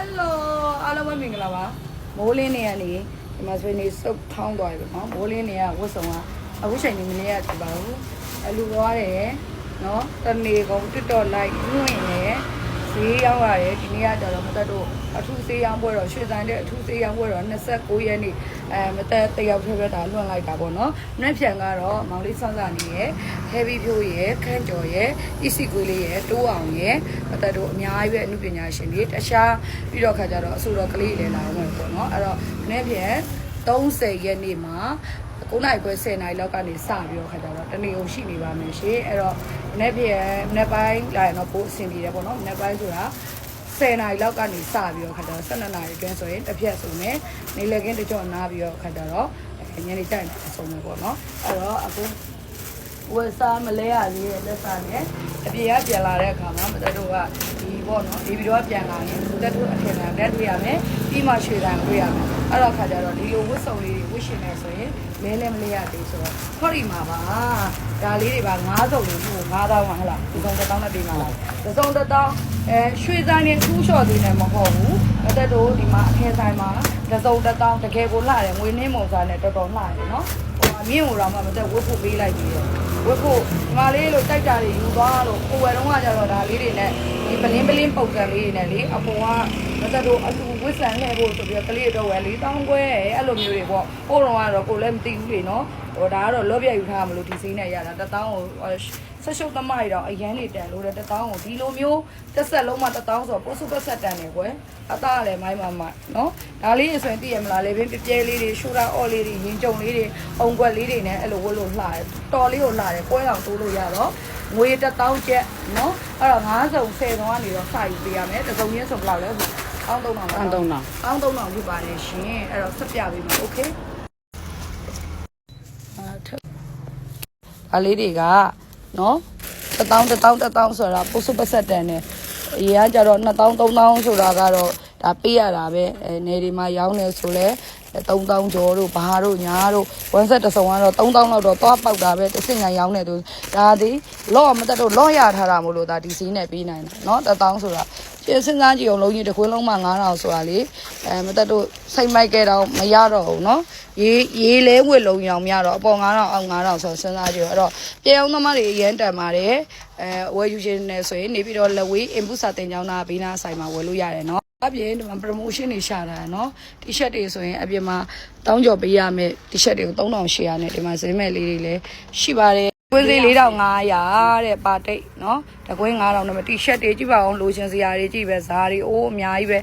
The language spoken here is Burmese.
ယ်လိုအားလုံးပဲမင်္ဂလာပါမိုးလင်းနေရနေဒီမှာဆိုရင်နေစုပ်ထောင်းသွားပြီပေါ့နော်မိုးလင်းနေရဝတ်ဆောင်ကအခုချိန်နေမနေရဖြစ်ပါဘူးအလူသွားတယ်နော်တနေကုန်တစ်တော်လိုက်ညွင့်နေ ဈေးရောက်ရတယ်ဒီနေ့ကကြတော့မသက်တို့အထူးဈေးရောက်ပွဲတော့ရွှေဆိုင်တဲ့အထူးဈေးရောက်ပွဲတော့29ရက်နေ့အဲမသက်တယောက်ထဲပဲဒါလွှင့်လိုက်တာပေါ့နော်မနေ့ပြန်ကတော့မောင်လေးဆန်းစာနေရယ် heavy ဖြိုးရယ်ခန့်ကျော်ရယ် easy ကွေးလေးရယ်တိုးအောင်ရယ်မသက်တို့အများကြီးပဲအမှုပညာရှင်တွေတခြားပြီးတော့ခါကြတော့အဆိုတော်ကလေးတွေလည်းလာအောင်ပေါ့နော်အဲ့တော့မနေ့ပြန် 30ရက်နေ့မှာ9နိုင်ခွဲ10နိုင်လောက်ကနေစပြီးတော့ခါကြတော့တနေ့ုံရှိနေပါမယ်ရှင်အဲ့တော့မနေ့ပြန်မနေ့ပိုင်းလာရင်တော့ပို့အဆင်ပြေတယ်ပေါ့နော်မနေ့ပိုင်းဆိုတာ10နာရီလောက်ကနေစပြီးတော့ခါကြတော့12နာရီအတွင်းဆိုရင်တစ်ပြက်ဆိုရင်နေလေကင်းတကြောနားပြီးတော့ခါကြတော့ညနေကျရင်အဆုံးပဲပေါ့နော်အဲ့တော့အခုဝက်စားမလဲရလေးရဲ့လက်စားနဲ့ အပြေကပြန်လာတဲ့အခါမှာမသက်တို့ကဒီပေါ့နော်ဒီဗီဒီယိုကပြန်လာရင်မသက်တို့အထင်ကလက်တွေ့ရမယ်ပြီးမှရွှေတန်တွေ့ရမယ်အဲ့တော့ခါကြတော့ဒီလိုဝတ်စုံလေးတွေဝတ်ရှင်နေဆိုရင်လဲလဲမလဲရသေးဆိုတော့ခေါ်ဒီမှာပါဒါလေးတွေပါ9စုံလေးပို့9000ပါဟလားဒီဆုံး1000နဲ့ပေးမှာလားဒီဆုံး1000အဲရွှေဆိုင်နဲ့ထူးလျှော်သေးတယ်မဟုတ်ဘူးမသက်တို့ဒီမှာအခဲဆိုင်မှာဒီဆုံး1000တကယ်ကိုလှတယ်ငွေနှင်းမုံစားနဲ့တော်တော်လှတယ်နော်ဟိုအမြင့်ဟိုတော့မှမသက်ဝတ်ဖို့ပေးလိုက်ပြီးတော့ ဝတ်ဖို့ဒီမလေးလို့တိုက်တာတွေယူသွားလို့ကိုယ်ဝယ်တော့ကကြတော့ဒါလေးတွေနဲ့ ဒီပလင်းပလင်းပုံစံလေးတွေနဲ့လေအပေါ်ကမသက်တို့အလူဝစ်ဆန်လှည့်ဖို့ဆိုပြီးတော့ကလေးတော့ဝယ်လေးတောင်းခွဲအဲ့လိုမျိုးတွေပေါ့ကိုယ်တော့ကတော့ကိုယ်လည်းမသိဘူးလေနော်ဟိုဒါကတော့လော့ပြယူထားမလို့ဒီစိမ့်နဲ့ရတာတတောင်းကိုဆက်ရှုပ်သမိုင်းတော့အရန်နေတန်လို့တဲ့တတောင်းကိုဒီလိုမျိုးတစ်ဆက်လုံးမှတတောင်းဆိုပို့စုပတ်ဆက်တန်နေကွယ်အသားလည်းမိုင်းမမနော်ဒါလေးရဆိုရင်သိရမလားလေဘင်းပြပြဲလေးတွေရှိုးတာအော်လေးတွေရင်ကြုံလေးတွေအုံကွက်လေးတွေနဲ့အဲ့လိုဝတ်လို့လှတယ်တော်လေးကိုလှတယ်ကွဲအောင်တိုးလို့ရတော့ ငွေတစ်တောင်းကျက်နော်အဲ့တော့9စုံ10စုံကနေတော့စယူပေးရမယ်တစ်စုံချင်းဆိုဘယ်လောက်လဲဟုတ်အောင်း3000ပါ အန်တုံးတော့ အောင်း3000ဖြစ်ပါတယ်ရှင်အဲ့တော့ဆက်ပြပေးမယ်โอเคအာထဒါလေးတွေကနော်တစ်တောင်းတစ်တောင်းတစ်တောင်းဆိုတာပုစုပဆက်တန်နဲ့အရင်ကကြတော့2000 3000ဆိုတာကတော့ ဒါပေးရတာပဲအဲနေဒီမှာရောင်းနေဆိုလဲ3000ကျော်တို့ဘာတို့ညာတို့ဝန်ဆက်တစ်စုံကတော့3000လောက်တော့သွားပေါက်တာပဲတစ်စင်ညာရောင်းနေသူဒါသည်လော့မတက်တော့လော့ရထားတာမို့လို့ဒါဒီစီးနဲ့ပေးနိုင်တာเนาะ1000ဆိုတာပြင်စဉ်းစားကြည့်အောင်လုံးကြီးတစ်ခွင်းလုံးမှ9000ဆိုတာလေအဲမတက်တော့စိတ်မိုက်ခဲ့တော့မရတော့ဘူးเนาะရေးရေးလဲဝစ်လုံးရောင်များတော့အပေါ်9000အောက်9000ဆိုစဉ်းစားကြည့်အဲ့တော့ပြေအောင်သမားတွေအရန်တန်ပါတယ်အဲဝယ်ယူရှင်နေဆိုရင်နေပြီးတော့လက်ဝေး input စာတင်ကြောင်းသားဘေးနာဆိုင်မှာဝယ်လို့ရတယ်เนาะ အပြင်ဒီမှာ promotion တွေရှာတာเนาะ t-shirt တွေဆိုရင်အပြင်မှာတောင်းကြော်ပေးရမယ် t-shirt တွေကို3800နဲ့ဒီမှာဈေးမဲ့လေးတွေလည်းရှိပါတယ်ကွင်းစည်း4500တဲ့ပါတိတ်เนาะတကွင်း9000နဲ့ t-shirt တွေကြည့်ပါအောင်လိုချင်စရာတွေကြည့်ပဲဇာတွေအိုးအများကြီးပဲ